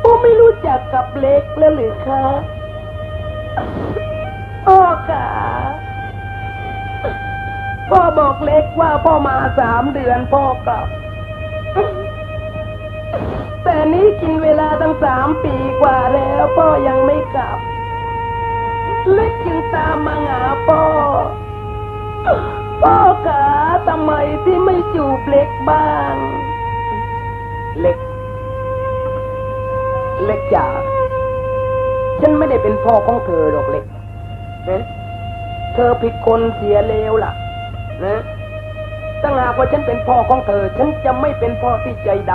พ่อไม่รู้จักกับเล็กแล้วหรือคะพ่อค่ะพ่อบอกเล็กว่าพ่อมาสามเดือนพ่อกลับ แต่นี้กินเวลาตั้งสามปีกว่าแล้วพ่อยังไม่กลับ เล็กจึงตามมาหาพ่อ พ่อขาทำไมที่ไม่จูบเล็กบ้าง เล็ก เล็กจ๋าฉันไม่ได้เป็นพ่อของเธอหรอกเล็กนะเธอผิดคนเสียเลวล่ะนะถ้าหากว่าฉันเป็นพ่อของเธอ ฉันจะไม่เป็นพ่อที่ใจด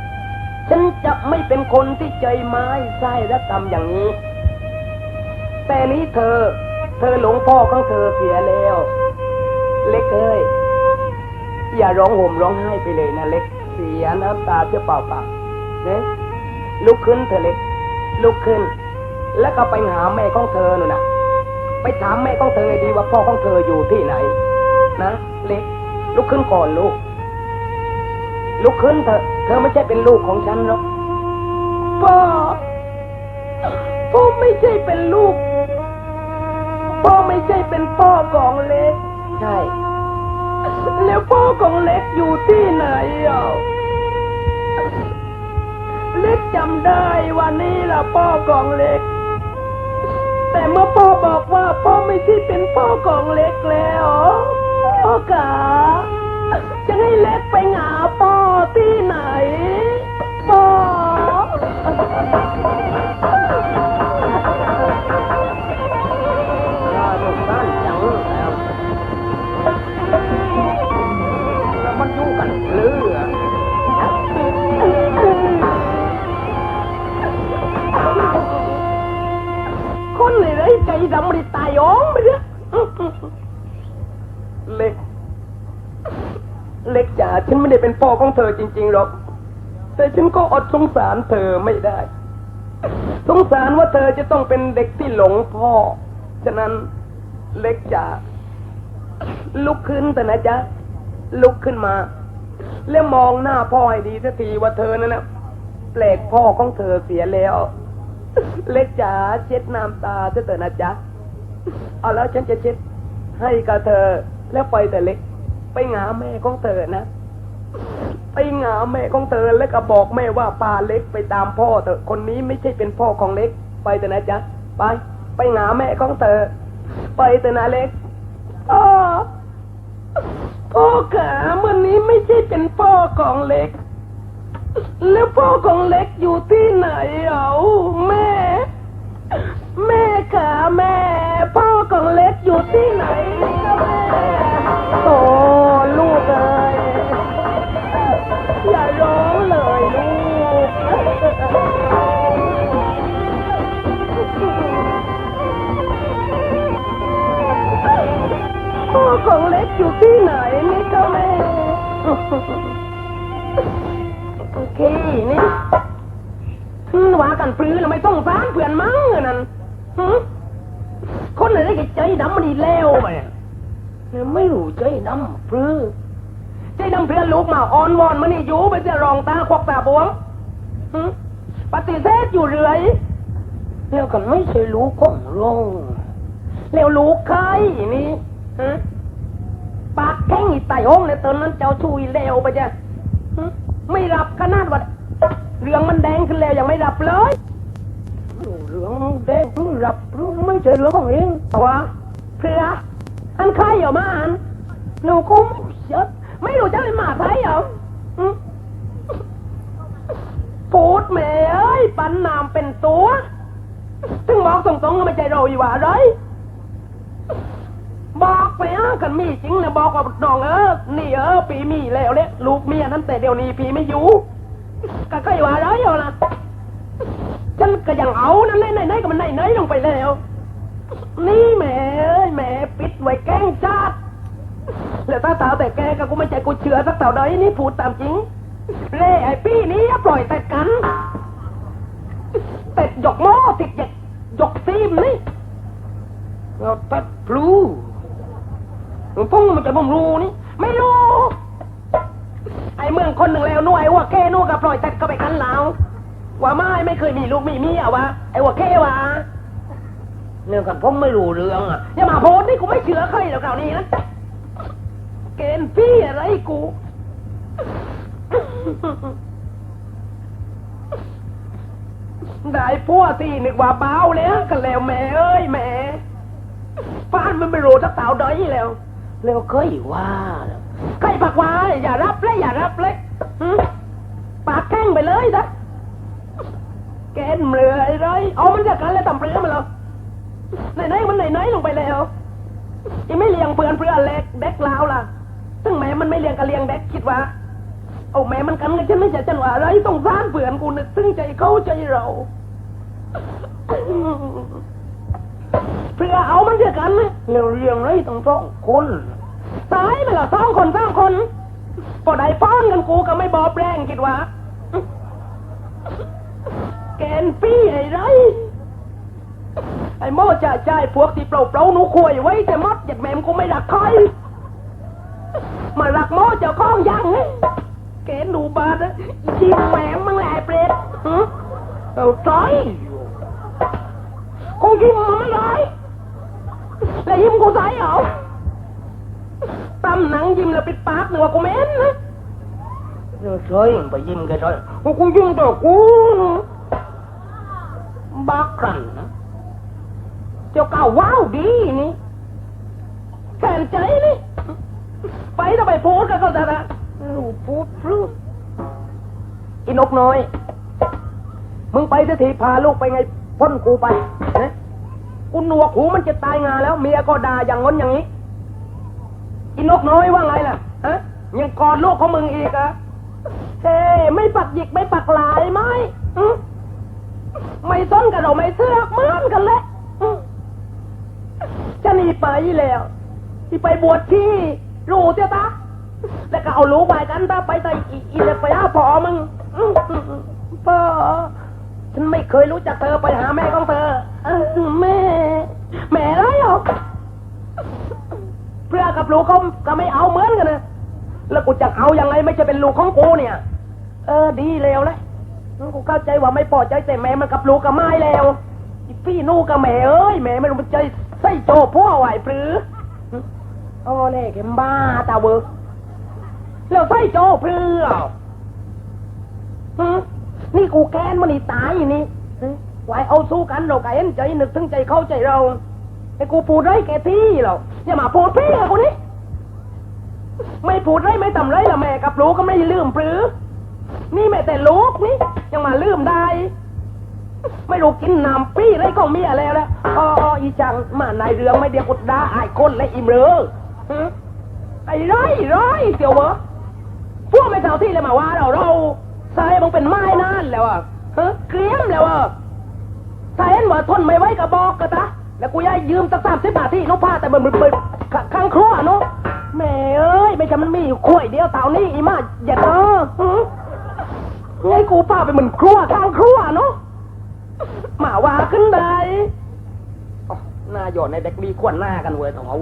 ำฉันจะไม่เป็นคนที่ใจไม้ไส้และตำอย่างนี้ แต่นี้เธอ เธอหลงพ่อของเธอเสียแล้ว เล็กเอ้ยอย่าร้องห่มร้องไห้ไปเลยนะเล็กเสียน้ำตาเสียเปล่าเปล่าเนี่ย ลุกขึ้นเธอะเล็ก ลุกขึ้น แล้วก็ไปหาแม่ของเธอหนูนะไปถามแม่ของเธอให้ดีว่าพ่อของเธออยู่ที่ไหน นะ เล็ก ลุกขึ้นก่อนลูก ลุกขึ้นเถอะเธอไม่ใช่เป็นลูกของฉันหรอกพ่อพ่อไม่ใช่เป็นลูก พ่อไม่ใช่เป็นพ่อของเล็ก ใช่ แล้วพ่อของเล็กอยู่ที่ไหนอะเล็ กจำได้วันนี้ล่ะพ่อของเล็ก แต่เมื่อพ่อบอกว่าพ่อไม่ใช่เป็นพ่อของเล็กแล้วพ่อกาจะให้เล็กไปหาพ่อที่ไหน พ่อ เป็นพ่อของเธอจริง ๆ หรอก แต่ฉันก็อดสงสารเธอไม่ได้ สงสารว่าเธอจะต้องเป็นเด็กที่หลงพ่อ ฉะนั้นเล็กจ๋าลุกขึ้นแต่นะจ๊ะ ลุกขึ้นมา แล้วมองหน้าพ่อให้ดีสักทีว่าเธอนั่นนะแปลกพ่อของเธอเสียแล้ว เล็กจ๋าเช็ดน้ำตาเถอะนะจ๊ะ เอาแล้วฉันจะเช็ดให้กับเธอแล้วไปแต่เล็ก ไปหาแม่ของเธอนะ ไปหาแม่ของเธอแล้วก็บอกแม่ว่าปาเล็กไปตามพ่อเถอะคนนี้ไม่ใช่เป็นพ่อของเล็ก ไปแต่นะจ๊ะไป ไปหาแม่ของเธอ ไปแต่นะเล็กพ่อพ่อขามันนี้ไม่ใช่เป็นพ่อของเล็ก แล้วพ่อของเล็กอยู่ที่ไหนเอาแม่ แม่ขาแม่ พ่อของเล็กอยู่ที่ไหนคะแม่โอ้ลูกเอ้ย ร้องเลยลูก พ่อของเล็กอยู่ที่ไหนนี่คะแม่โอเคนี่อืมว่ากันปลื้อแล้วไม่ต้องฟ้านเพื่อนมั้งอะนั่นหึคนไหนได้ใจดำมันดีแล้วไปเนี่ยไม่รู้ใจดำปลื้อ ใจดำเพื่อนลูกมาอ่อนวอนมานี่อยู่ไปจะรองตาควักตาบวงปฏิเสธอยู่เรื่อยแล้วกันไม่ใช่ลูกของลงแล้วลูกใครนี่ฮะปากแข็งอีไตห้องในตอนนั้นเจ้าชุยแล้วไปจ้ะไม่รับขนาดว่าเรื่องมันแดงขึ้นแล้วยังไม่รับเลยเรื่องแดงเพิ่รับรื่องไม่ใช่เรื่องของเองแต่ว่าเพื่ออันใครเหรอมาอันหนูคุ้มเยอะไม่รู้จะเป็นหมาไทยเหรอหึพูดแม่เอ้ยปันนามเป็นตัว ถึงบอกตรงๆก็ไม่ใจเรา อยู่ว่าไรบอกไปอะกันมีจริงเลยบอกว่าน้องเออนี่เออปีมีแล้วเนี่ยลูกเมียนั้นแต่เดี๋ยวนี้ปีไม่อยู่ก็ใกล้ว่าแล้วอยู่นะฉันก็ยังเอานั่นเลยไหนๆก็มันไหนๆลงไปแล้ว นี่แหม่แหม่ปิดไว้แกล้งชาติแล้วถ้าสาวแต่แกก็กูไม่ใจกูเชื่อสักเท่าใดนี่พูดตามจริงเล่ไอ้ปี้นี้ปล่อยแต่กันแต่หยกหม้อติดหยกหยกซีมนี่ เราตัดพลูหลวงพ่อมันจะบ่มรู้นี่ ไม่รู้ ไอ้เมืองคนหนึ่งแล้วหน่วยว่าแค่นู่นกับปล่อยแต่ก็ไปกันแล้วว่าไม่ไม่เคยมีลูกมีเมียวะไอ้ว่าแค่วะเรื่องกันผมไม่รู้เรื่องอะอย่ามาโพสนี่กูไม่เชื่อใครแล้วคราวนี้นะเกณฑ์พี่อะไรกูได้พัวที่นึกว่าเบาแล้วกันแล้วแม่เอ้ยแม่้านมันไม่รู้จักสาวดอยแล้วแล้วเคยว่าใครปักว่าอย่ารับเลยอย่ารับเลยปากแข้งไปเลยนะแกนเมื่อยเลยเอามันจากกันแล้วต่ำเปลือมาแล้วไหนๆมันไหนๆลงไปแล้วยังไม่เลี้ยงเพื่อนเพื่อนเล็กเด็กลาวล่ะซึ่งแม่มันไม่เลี้ยงก็เลี้ยงเด็กคิดว่าเอาแม่มันกันกันฉันไม่ใช่จังหวะอะไรต้องร้านเผื่อนกูนึกถึงใจเขาใจเรา เพื่อเอามันเดียวกันนะเรื่องเรื่องไรต้องสองคนตายไปละสองคนสองคนพอได้ป้อนกันกูก็ไม่บอบแรงคิดว่าแกนปี้ไอ้ไรไอ้โม่จ่าจ่ายพวกที่เปล่าเปล่าหนูควยไว้แต่มดอยากแม่มกูไม่รักใครมารักโม่เจ้าของยังไงแกหนูบาดนะชิมแหมมึงแหละเปรตเอาใจคงยิ้มมันไม่ได้ แล้วยิ้มกูใส่เหรอตำหนังยิ้มแล้วปิดปากหนึ่งว่ากูเหม็นนะเออใช่ไปยิ้มแกใช่กูยิ้มตัวกูบักกันนะเจ้าเก่าว้าวดีนี่แฟนใจนี่ไปทำไมพูดกันก็จะนะลูกพูดพลูดอีนกน้อย มึงไปสักทีพาลูกไปไงพ้นกูไปนะ กูหนวกหูมันจะตายงาแล้วเมียก็ด่าอย่างง้นอย่างนี้อีนกน้อยว่าไงล่ะฮะยังกอดลูกของมึงอีกอะเฮ้ไม่ปักหยิกไม่ปักหลายไหมไม่ซ้นกันเราไม่เสื้อกเหมือนกันเลยจะหนีไปแล้วที่ไปบวชที่รู้เจ้าตาแล้วก็เอาลูกไปกันตาไปใส่อีอีเลไปหาพ่อมึงพ่อฉันไม่เคยรู้จักเธอไปหาแม่ของเธอ แม่แม่ไรหรอกเพื่อกับลูกเขาก็ไม่เอาเหมือนกันนะแล้วกูจะเอายังไงไม่จะเป็นลูกของกูเนี่ย เออดีแล้วเลยกูเข้าใจว่าไม่พอใจแต่แม่มันกับลูกกับไม้แล้วพี่นู่กับแม่เอ้ยแม่ไม่รู้มันใจใส่โจพ่อไหวปรือโอ้เล่เข็มบ้าตาเวอร์แล้วใส่โจเพื่อหึนี่กูแค้นมันนี่ตายนี่ ไว้เอาสู้กันเราไก่เอ็นใจนึกถึงใจเข้าใจเราไอ้กูพูดไรแกที่หรอกอย่ามาพูดพี่กับกูนี่ไม่พูดไรไม่ทำไรละแม่กับลูกก็ไม่ลืมปรือ นี่แม่แต่ลูกนี่ยังมาลืมได้ ไม่รู้กินน้ำปี้ไรก็เมียแล้วแล้วอ๋ออีจังมาในเรืองไม่เดียวกุดดาไอ้คนและอิ่มเรือไอ้ร้อยร้อยเสียวเหรอพวกไม่เท่าที่เลยมาว่าเราเราใส่มึงเป็นไม้นานแล้วอะฮะเกรียมแล้วอะ ใส่เห็นว่าทนไม่ไหวก็บอกกันตะแล้วกูย้ายยืมสักสามสิบบาทที่น้องผ้าแต่มันมันเปิดข้างครัวเนาะแม่เอ้ยไม่ใช่มันมีอยู่ขวดเดียวเต่านี่อีมาอย่าเออหึไงกูพาไปเหมือนครัวข้างครัวเนาะหมาว่าขึ้นได้หน้าหยอดในเด็กมีขวนหน้ากันเว้ยต้องเอา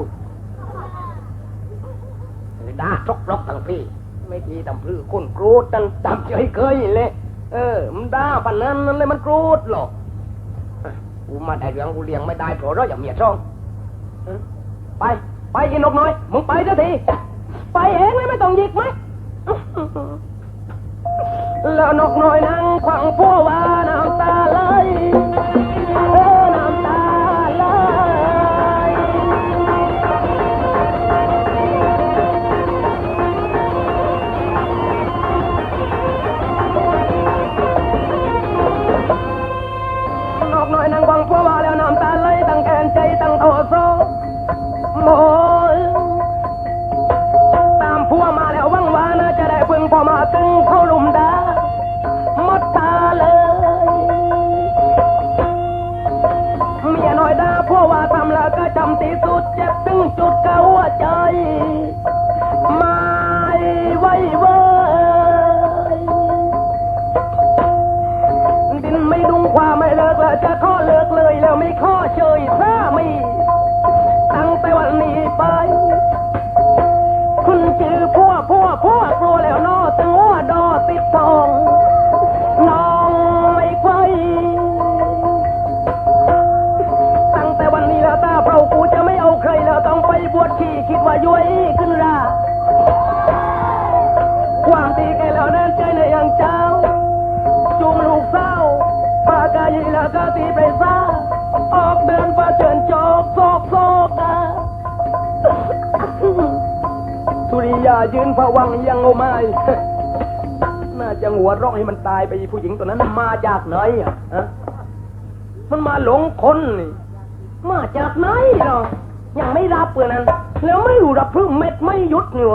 ด่าชกลกตั้งพี่ ไม่ทีตำพลือคนกรูดตั้งตำใจเคยเลย เออ มันด่าปันนั้นนั่นเลยมันกรูดหรอก กูมาได้เรื่องกูเลี้ยงไม่ได้เพราะเราอย่างเมียช่องไป ไปกินนกน้อย มึงไปเถอะที ไปเองเลยไม่ต้องหยิกไหมแล้วนกน้อยนั่งขวางพัวว่า ยายืนผวังยังโอไม้น่าจะหัวร้องให้มันตายไปผู้หญิงตัวนั้นมาจากไหนอะฮะมันมาหลงคนนี่มาจากไหนเนาะยังไม่รับเพื่อนั้น แล้วไม่รู้รับพึ่งเม็ดไม่ยุดนี่ว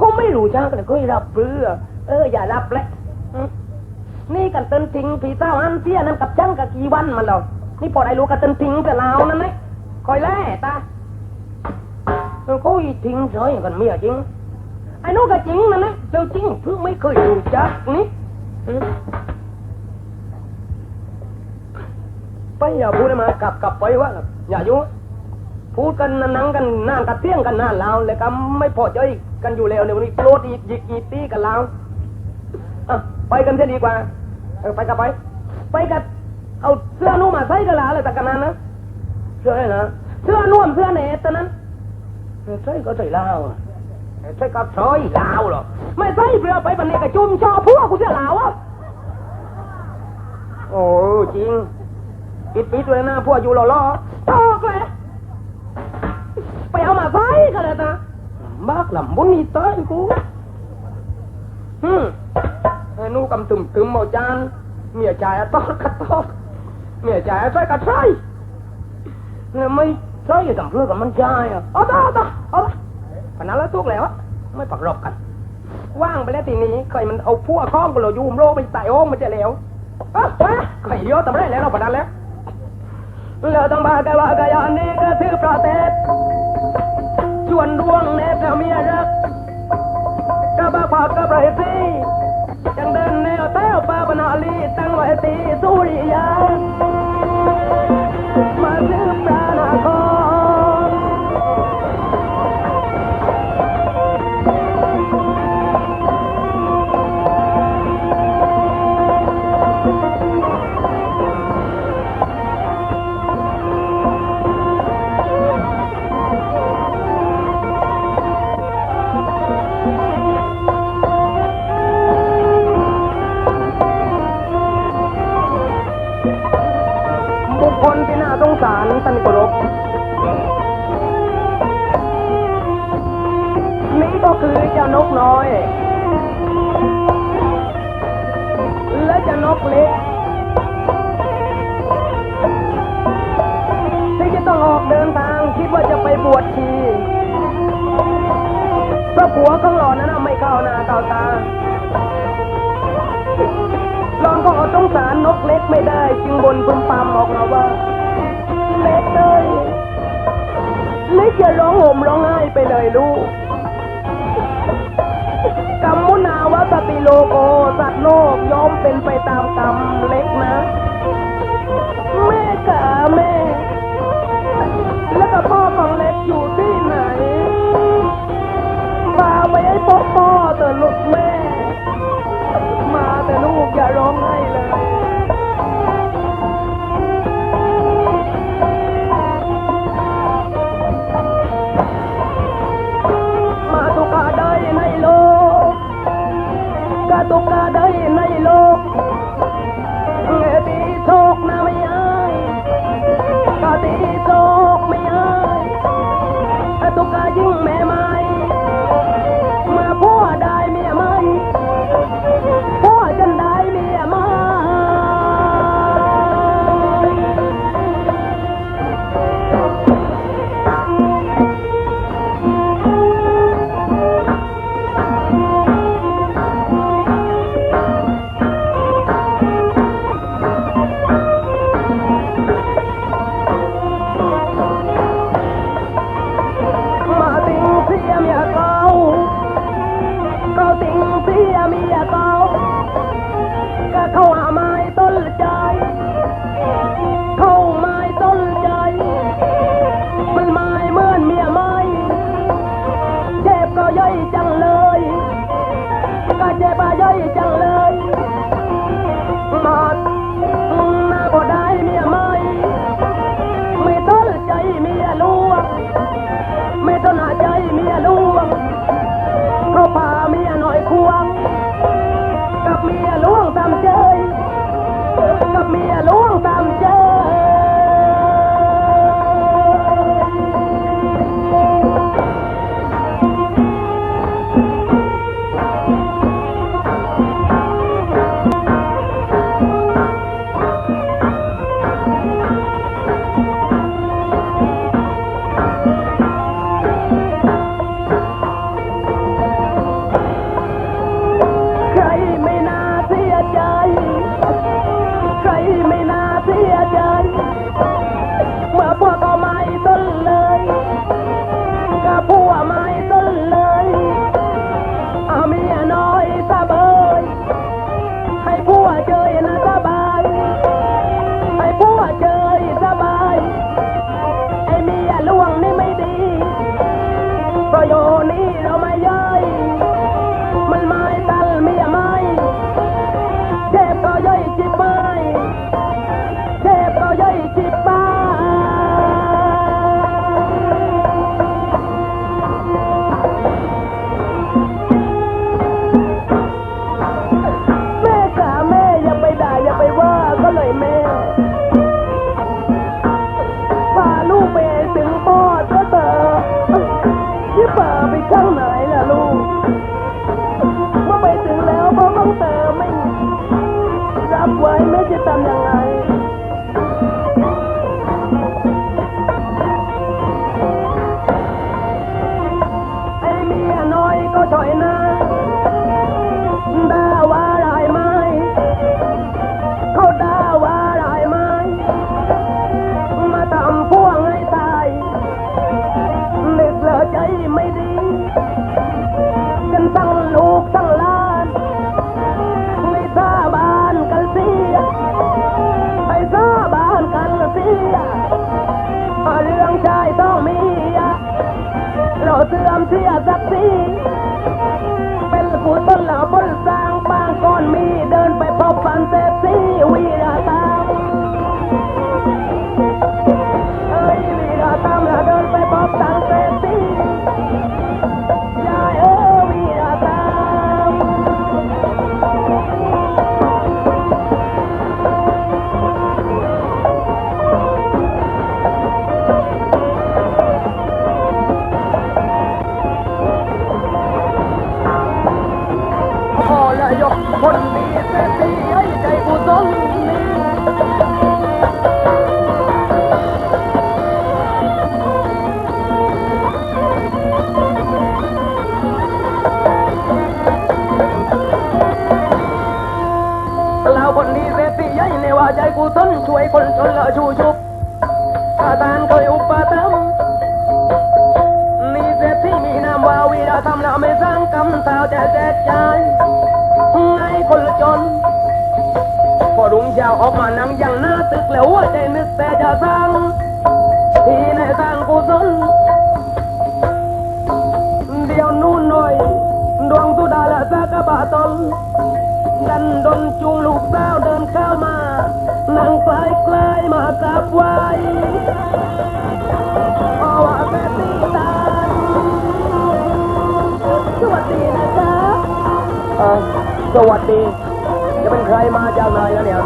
ก็ไม่รู้จ้างกันเลยก็รับเพื่อเอออย่ารับแหละอืมนี่กันเตินทิ้งผีเต้าอันเสียนั่นกับจังกับกี่วันมันเรานี่พอได้รู้กันเตินทิ้งแต่ลาวนั่นไหมคอยแล่ตา มันก็อีทิ้งเฉยกันเมียจริงไอ้นู้นก็จริงนั่นะเรื่องจริงเพิ่งไม่เคยรู้จักนี่ไปอย่าพูดมากลับกลับไปว่าอย่ายุ่งพูดกันนั่งกันนานกันเที่ยงกันนานแล้วเลยก็ไม่พอใจกันอยู่แล้วเดี๋ยวนี้โกรธอีกหยิกอีตีกันแล้วอะไปกันเสียดีกว่าไปกับไป ไปกันเอาเสื้อนุ่มมาใส่กันแล้วอะไรแต่กันนั้นนะเสื้ออะไรนะเสื้อนุ่มเสื้อเนตตอนนั้น ใช่ก็ใส่ลาวไม่ใช่ก็ใส่ลาวหรอกไม่ใช่เปลือไปปันนี้กับจุ่มชอพวกกูเสียลาวอะโอ้จริงปิดปิดเลยนะพวกอยู่หล่อๆตอกเลยไปเอามาใส่กันเลยนะบ้ากลำบุญนี่ตายกูฮึไอ้นู่กำตึมตึมเอาจานเมียจ่ายอะตอกกระตอกเมียจ่ายอะใส่กระใส่เนี่ยไม่ ใช่กับเพื่อกับมันใช่อะเอาต่อเอาต่อเอาต่อขนาดแล้วทุกแล้วอะไม่ปักรบกัน ว่างไปแล้วทีนี้เคยมันเอาพวกข้องกับเรายูมโลกไปใส่โอ่งมันจะแล้วอะมาเคยเยอะแต่ไม่ได้แล้วเราปนันแล้วเราต้องมากันว่ากันยอนนี้ก็ถือประเทศชวนดวงเนตเมียรักก็บ้าพอก็ประเทศยังเดินแนวแถวป้าบนาลีตั้งไว้ตีสุริยา กเล็กไม่ได้จึงบนพึมพำออกมาว่าเล็กเลยเล็กอย่าร้องห่มร้องไห้ไปเลยลูกกรรมมุนาวตติโลโกสัตว์โลกย่อมเป็นไปตามกรรมเล็กนะ แม่กะแม่ แล้วก็พ่อของเล็กอยู่ที่ไหนพาไปให้พ่อพ่อเถอะลูกแม่ มาแต่ลูกอย่าร้องไห้เลย กระบะตนดันดนจูงลูกสาวเดินเข้ามา นั่งใกล้ใกล้มากราบไหวเพวาแม่ตีตาสวัสดีนะจ๊ะสวัสดี จะเป็นใครมาจากไหล้วเนี่ย